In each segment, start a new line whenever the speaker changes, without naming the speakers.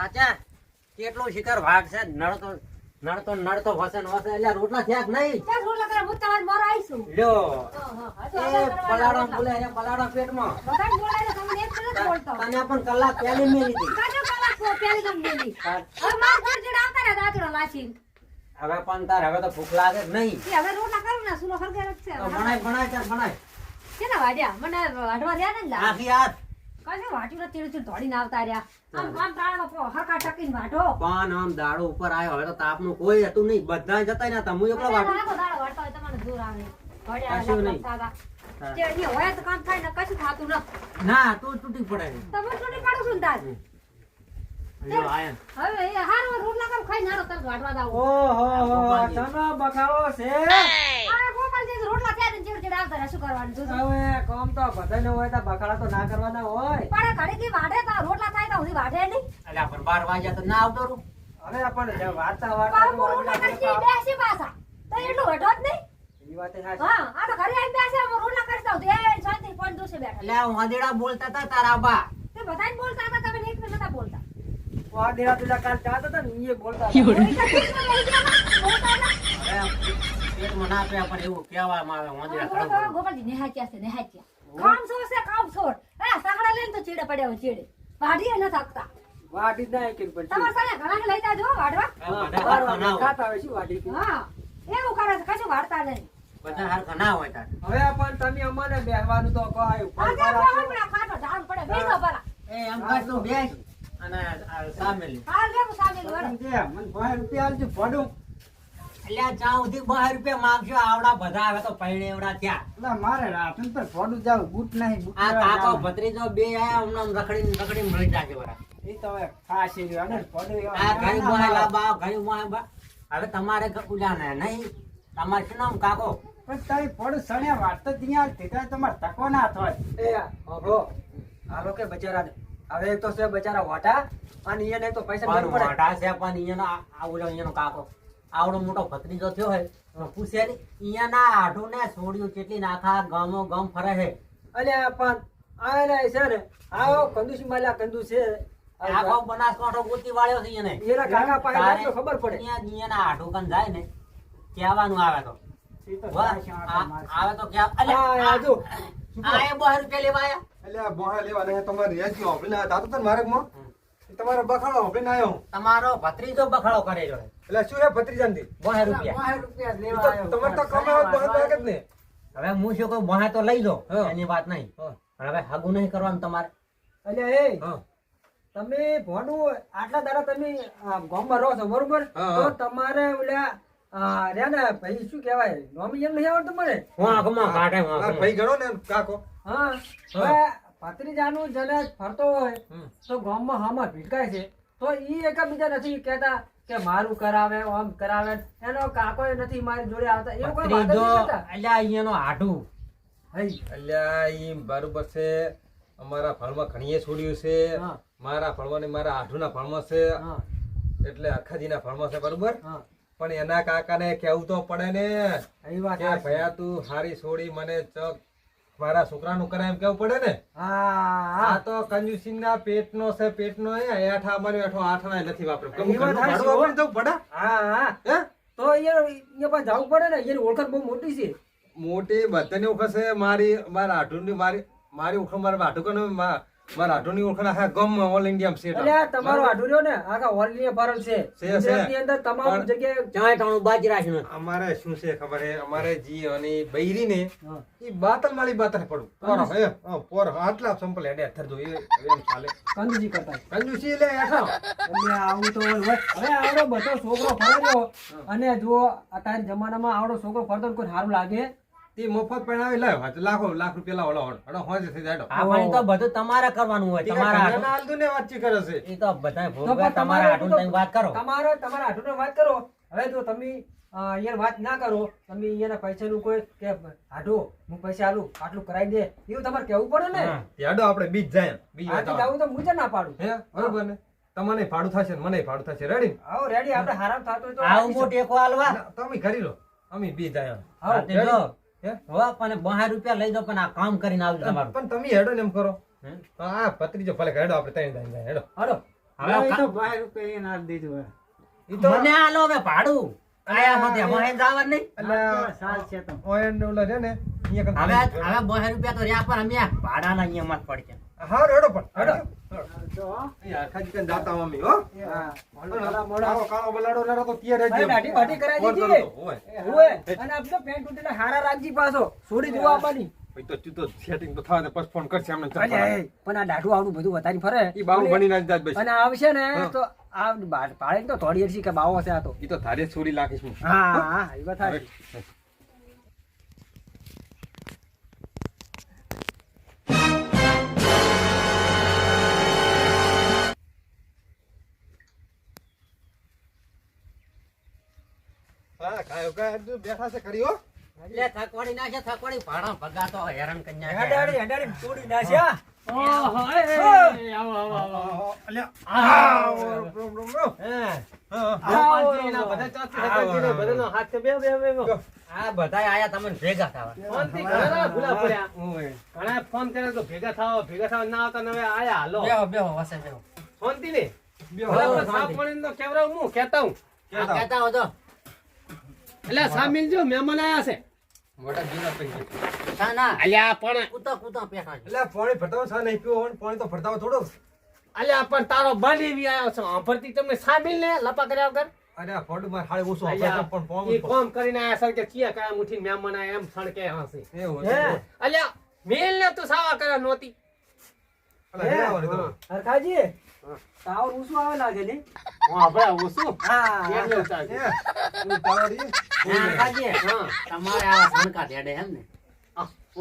સાચા? કેટલો શિકાર વાઘ છે? નડતો નડતો નડતો વસે ને વસે એટલે રોટલા થયા નહીં?
ચાલ રોટલા કરે હું તમાર મોર આઈશું.
લ્યો.
હા, હા, હજુ
એ
રોટલા.
બોલે એ પલાડો પેટમાં.
બધા બોલે તો તમને એક જ બોલતો
તને પણ કલાક પહેલી મેલી હતી
કાજો કલાક તો પેલી ગમ દેલી
તાર-
હવે માર ઘર જેડા આવતા દાદરો લાચીને.
હવે પણ તાર હવે તો ભૂખ લાગે નહીં.
એ હવે રોટલા કરું ને સુનો છે.
તો બનાય બનાય ચાલ બનાય
કેના વાડ્યા મને હડવા દે ને લા.
આખી હાથ
કાજો વાટ્યું ને તીડ તીડ દોડીને આવતા રહ્યા. આમ આમ પ્રાણમાં પો ટકીને વાઢો.
પણ આમ દાડો ઉપર આવ્યો હવે તો તાપનું કોઈ હતું નહીં. બધા જતા ને હતા એકલો વાટું
આખો દાડો વાળતો હોય તમારે જોર આવે.
કશું નહીં.
સાદા.
હા.
તે અહીંયા હોય તો કામ થાય ને કશું થાતું ન
ના તું તૂટી પડે.
તમે છૂટી પાડું છું ને તાર. હવે એ હારું રોટલા કરું ખાઈ નારો તરત વાટવા દાવ
ઓહો તનો બખાડો છે.
આ ગોપાલજી રોટલા થયા ને ચીડ ચીડ આવતા રહ્યા શું કરવાનું જોજો.
હવે કોમ તો બધાને હોય તો બકાળા તો ના કરવાના હોય.
પણ ઘરે થી વાઢે તો રોટલા થાય તો સુધી વાઢે નહીં.
અલ્યા પણ બાર વાગ્યા તો ના આવતો રૂ
અરે પણ જે વાર્તા વાર્તા
તો રોટલા કરી બેસી પાછા. તો એટલું જ નહીં.
એ વાતે હા
હા આ તો ઘરે આવીને બેસે હું રોટલા કરી દઉં એ શાંતિ પણ દોસે બેઠા.
એટલે વાંદેડા બોલતા હતા તારા બા.
તે બધાને બોલતા હતા તમે એક મિનિટ નતા બોલતા.
આ દેરા તુલા કાલ જાતા હતા ને એ બોલતા
તો બોલતા હતા.
પેટમાં ના પીયા પણ એવું કહેવામાં આવે વાંદરા
ગોપાલજી નેહાચ્યા છે નેહાચ્યા. કામ શું છે કામ છોડ એ સગડા લઈને તો ચીડે પડ્યા હોય ચીડે. વાઢીએ ન થાકતા.
વાટી ના એક પણ
તમારે સાને ઘણા લઈ જાજો વાઢવા.
ના
ખાતા હોય શું વાટી
હા એવું કરે છે કશું વાળતા નહીં.
બધા હરખા ના હોય તાર.
હવે પણ તમે અમને બેહવાનું તો કહો આયું.
આ
પણ
જે
બહાર
ખાટો ઝાડ પડે બેસો ભલા
એ એમ કર તું બેસ અને સામેલી.
હા લેવું સામેલી
દે, મને ભાઈ રૂપિયા આલજો, ભડું.
એટલે જ્યાં સુધી બહાર રૂપિયા માંગશો આવડા બધા હવે તો પૈણે એવડા થયા.
મારે પર જાવું, બૂટ નહીં,
આ કાકો ભત્રીજો બે આયા હમણાં મળી જાશે વરા.
ઈ તો હવે
આ ઘણી લાબા ઘણી બા. તમારે ઉડા ને નહીં? તમારે શું નામ કાકો?
પણ તારી ફોડું સણ્યા વાત તો ત્યાં તેતા તમારે તકો ના થાય. એ હાલો કે બચારાને. હવે તો છે બચારા વાટા અને એને તો પૈસા
પણ
જરૂર પડે.
મોઢા છે પણ અહીંયાનો આ- અહીંયાનો કાકો. આવડો મોટો ભત્રીજો થયો હોય પૂછે ને અહીંયાના આઢો ને છોડ્યું કેટલી નાખા ગમો ગમ ફરે છે
અલ્યા પણ આવેલા છે ને આવો કંદુસી માલા કંદુ છે
આખો બનાસકાંઠો ગોતી વાળ્યો છે એને.
એના કાકા પાસે ખબર પડે.
અહીંયા અહીંયાના આઢો કન જાય ને કહેવાનું આવે તો. આવે તો ક્યાં અલ્યા,
આ જો.
આ બહાર રૂપિયા લેવા આયા?
એટલે આ બોહા લેવા નહીં તમારે રેજી તને તમારો બખાડો હોભળીને આવ્યો
તમારો ભત્રીજો બખાડો કરેલો છે.
એટલે શું હે ભત્રીજાનથી?
બહાર રૂપિયા.
વાહ રૂપિયા લેવા આવ્યો.
તમારે તો કમાવા જ બહાર લાગે જ ને.
હવે હું શું કહું બહાર તો લઈ લો એની વાત નહીં. પણ હવે હગું નહીં કરવાનું તમારે.
એટલે એ તમે ભોડું આટલા દાડા તમે ગામમાં રહો છો બરોબર? તો તમારે ઓલા રહ્યા ને ભાઈ શું કહેવાય નોમી એમ નહીં આવડતું મને
હું આંખમાં કાઢે.
ભાઈ ગણો ને કાકો.
હા હવે ભત્રીજાનું જને ફરતો હોય
તો
તો ગામમાં હામાં ભીટકાય છે. તો ઈ એકબીજા નથી કહેતા કે મારું કરાવે આમ કરાવે. એનો કાકો નથી મારી જોડે આવતા. એવું કોઈ વાત નથી
અલ્યા અહીંયાનો આઢું.
હઈ,
અલ્યા ઈ બરોબર છે. અમારા ફળમાં ઘણીએ છોડ્યું છે. મારા ફળમાં ને મારા આઢુના ફળમાં છે.
હા.
એટલે અખાજીના ફળમાં છે બરોબર?
હા.
પણ એના કાકાને કેવું તો પડે ને કે ભયા તું હારી છોડી મને ચક મારા છોકરાનું કરે એમ કેવું પડે ને?
હા
આ તો કંજુસિંગ ના પેટનો છે પેટનો નો હેઠા અમારે એઠો આઠણા નથી વાપરે જવું પડે
હા તો અહીંયા પણ જવું પડે ને? એની ઓળખાણ બહુ મોટી છે.
મોટી બધાની ઓળખ છે મારી મારા આઠું મારી મારી ઓળખ મારા આઢુકનો મારા આઢુની ઓળખ આખા ગમ ઓલ ઇન્ડિયા છે
એટલે આ તમારો આઢું રહ્યો ને આખા ઓલ ઇન્ડિયા ભરેલ છે. ગુજરાતની અંદર તમામ જગ્યાએ
જાય ટાણું બાજરા છે
અમારે શું છે ખબર હે? અમારે જી અને બૈરી ને. ઈ બાતલ માળી બાતલ પડું. પોરો હે? હા, આટલા સંપલ હેડે અથર જો એમ ચાલે.
કંદુજી કરતા.
કંજુસી એટલે હેઠા
એટલે આવું તો હવે આવડો બધો છોકરો ફરેલો અને જો અત્યારે જમાનામાં આવડો છોકરો ફરતો કોઈ સારું લાગે.
તે મફત પહેણાવી લાવ લાખો લાખ રૂપિયા લાવો લાવો. અડો હોજે થઈ જાય
આ પણ તો બધું તમારે કરવાનું હોય તમારા
આલદુ ને વાત કરે છે.
એ તો બધાય ભોગવે તમારા
તો-
તમે વાત કરો.
તમારે તમારા આઢુંને વાત કરો. હવે જો તમે અહીંયા વાત ના કરો તમે અહીંયાના પૈસાનું કોઈ કે આઢો હું પૈસા આલું આટલું કરાવી દે એવું તમારે કેવું પડે ને?
હા.
આપણે બીજ જાય. બીજ
જાવું તો મુજબ ના પાડું.
હે બરોબર ને? તમને ભાડું થશે ને મને ભાડું થશે. રેડી
આવો રેડી આપણે હારામ થતો હોય તો
આવું મોટી એક હાલવા.
તમે કરી લો. અમે બીજ જાય હા
હે? પણ બહાર રૂપિયા લઈ જાઓ પણ આ કામ કરીને આવજો તમારું.
પણ તમે હેડો ને એમ કરો.
હે?
ભત્રીજો ભલે હેડો આપણે ત્રણ દાન જાય હેડો.
હાલો.
હવે
તો રૂપિયા એને હે.
તો
મને આલો હવે ભાડું. એમાં હેન જવાનું નહીં?
એટલે
સાલ છે તો.
ઓયન ને ઓલા છે ને
હવે હવે બોહે રૂપિયા તો રહ્યા પણ અમે ભાડાના પડશે.
આ બધો પેન્ટ તૂટેલા હારા રાખજી પાછો. છોડી જોવા આવવાની
પછી તો તું તો setting તો થાય ને પછી ફોન કરશે અમને ચાલ
અલ્યા, એ, પણ આ દાઢું આવડું બધું વધારી ફરે.
ઈ બાવું બનીને જ જાય બસ.
અને આવશે ને તો આ બા- ભાડે તો થોડી કે બાવો હશે આ તો.
એ તો તારે છોરી લાખીશ હું.
હા હા એ વાત સાચી.
કાયો કાયો બેઠા છે ખરી
એટલે થકવાડી નાખે થકવાડી ભાડા ભગાતો હેરાન કરી
હેડાડી, હેડાડી તોડી નાખ્યા.
ઓહો એ, એ, આવો આવો આવો
અલ્યા,
આવો.
રોમ, રોમ, રોમ, રોમ.
હે.
હા, હા.
આવો.
બધા ચોથી સરપંચીને બધાનો હાથ બે, બે, બે, બે. આ બધાય આયા તમને ભેગા થવા
ફોનથી ઘણા ભૂલા પડ્યા. ઘણા ફોન કરે તો ભેગા થાવ ભેગા થાવ ના આવતા નવે આયા હાલો
બેહો બેહો વસે બેહો
ફોનથી ને
બેહો.
ભલા
હા,
પણ સાફ પાણીને તો કેવડાવું હું કહેતા હું
આ કહેતા હો તો
એટલે સામેલ જો મહેમાન આયા છે.
મોટા જીના પૈસા ગયા.
ના ના.
અલ્યા પણ
કૂતા કૂતા પેઠા એટલે
અલ્યા, પાણી ભરતાવો સા નહીં પીવો પાણી તો ભરતાવો થોડો.
અલ્યા પણ તારો બાંધેવી આયો છે. અંભરથી તમને સામેલ ને લપા કર્યા વગર?
અરે ફોડું માં હાળે ઓછું આપણે પણ પોમ
ઈ કોમ કરીને આયા સર કે ચિયા કાયા મુઠી મહેમાન આયા એમ સણકે હાસી.
એવું
હે?
અલ્યા મેલ ને તો સાવા કરે નહોતી.
અલા, હે આવડે તો.
હરખાજી, તાવ આવે લાગે ને?
આપણે ઓછું
હા.
તમારે એમ ને.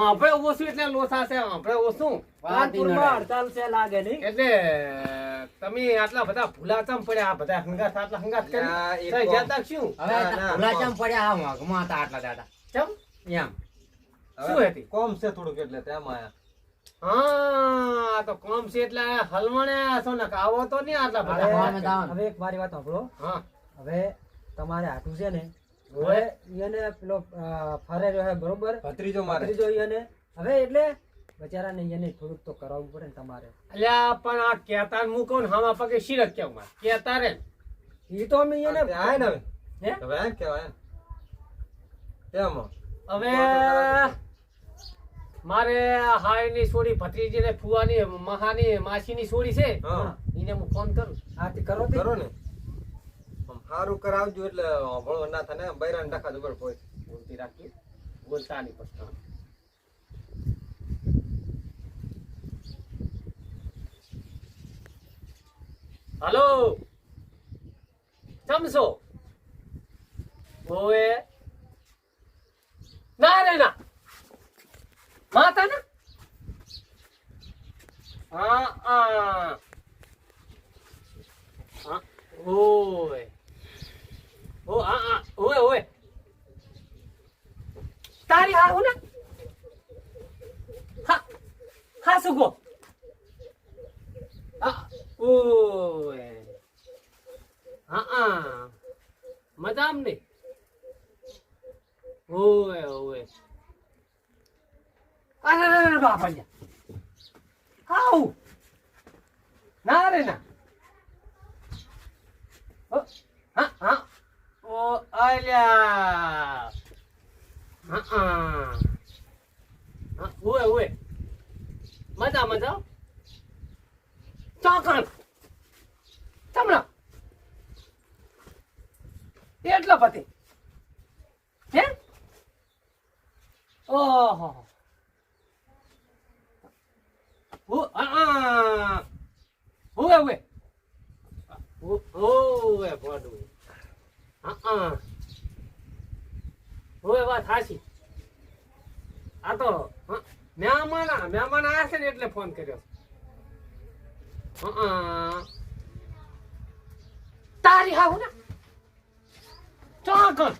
આપણે ઓછું એટલે લોસા છે આપણે ઓછું
હડતાલ છે લાગે નહીં?
એટલે તમે આટલા બધા ભૂલાચામ પડ્યા આ બધા હંગાત આટલા હંગાત કરી. જતા શું?
ગુલાબજામ પડ્યા આ વાઘમાં હતા આટલા દાદા
ચમ?
એમ.
શું હતી?
કોમ છે થોડુંક એટલે તેમાં. આયા.
હા તો કોમ છે એટલે હલવણે છો ને આવો તો નહીં આટલા
હવે-
બધા.
હવે
એક મારી વાત સાંભળો.
હા.
હવે તમારે હાથું છે ને
હવે
એને પેલો ફરે રહ્યો હે બરોબર?
ભત્રીજો મારે.
ભત્રીજો એને હવે એટલે બચારાને એને થોડુંક તો કરાવવું પડે ને તમારે.
અલ્યા પણ આ કેતાર મૂકો ને હામા પગે શિરક કેવું માં કેતારે
એ તો અમે એને
આય ને હવે.
હે?
હવે કેવાય ને એમાં.
હવે મારે હાયની છોડી ભત્રીજી ને ફુવાની મહાની માસીની છોડી છે.
હા.
એને હું ફોન કરું.
આથી કરો તે.
કરો ને. હારું કરાવજો એટલે ભણો ના થાય બૈરાને ડખા જબર કોઈ.
બોલતી રાખી બોલતા નહીં પછી હલો? ચમસો? ઓએ? ના રે ના. માતા ને હા હા હા. ઓય. ઓ, આ આ. ઓય ઓય. તારી હાર હું ને? હા હા, સુગો. હા, ઓય. હા, આ. મજામ ને? ઓય ઓય. અરે બાપા હાઉ ના રે, ના. હા હા. ઓ, અલ્યા. હા ઓય ઓય મજા મજા. ચોકણ તમણા એટલો પતિ. હે? ઓહો ઓ આ આ ઓય ઓય ઓ હા હા. વાત હાચી આ તો હા, મહેમાન આ- મહેમાન આવ્યા છે ને એટલે ફોન કર્યો. હા તારી હાવ ને ચોકન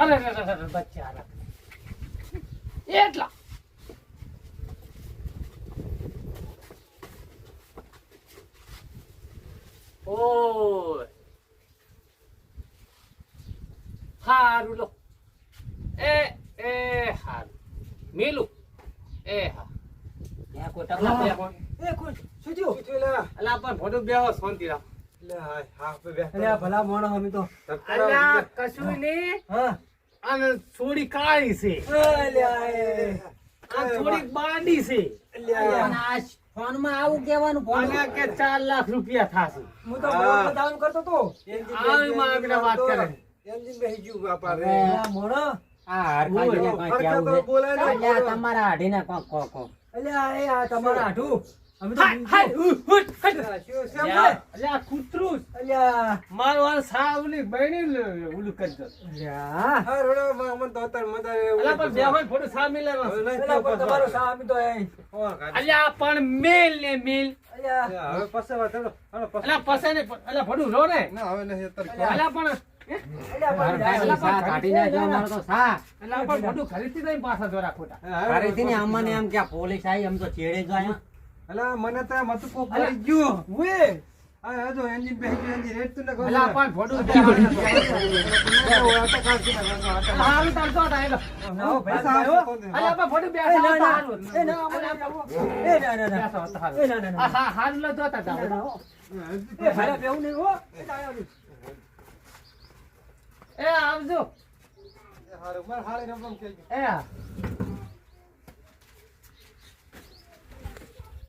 અરે અરે બચ્ચા એટલા. ઓય. હારું લો. એ એ હારું. મેલું. એ હા.
ત્યાં કોઈ ટકલા પડ્યા
એ કોઈ. શું થયું?
શું થયું લા?
અલા પણ
ભોડું હા
હા ભલા મોણા તો.
કશું નહીં.
હા.
અને થોડી કાળી છે.
અલ્યા એ.
અને થોડીક બાંડી છે.
ફોનમાં આવું કહેવાનું ફોન
કે ચાર લાખ રૂપિયા થશે.
હું તો દાન કરતો
આવી વાત કરે.
બાપા રે.
આ
કાંઈ તમારા કોક કોક કોક.
અલ્યા એ આ તમારા આઠું
પણ મેલ ને મેલ.
હવે
પસે ને રો ને.
હવે નહીં,
પણ
એમ પોલીસ આવી અમે તો ચેડે જ આયા.
મને તો મત કોક પડી ગયું. આ જો ને
પણ
આ તો તો.
ના
પણ ફોટું
એ ના
હતા
ના
હારું.
એ ના એ ના ના ના એ. ના ના
હા હારું લો જોતા હતા.
એ ભાડા બેવું નહીં હો એ ના
એ આવજો
હારું, મારે કે
એ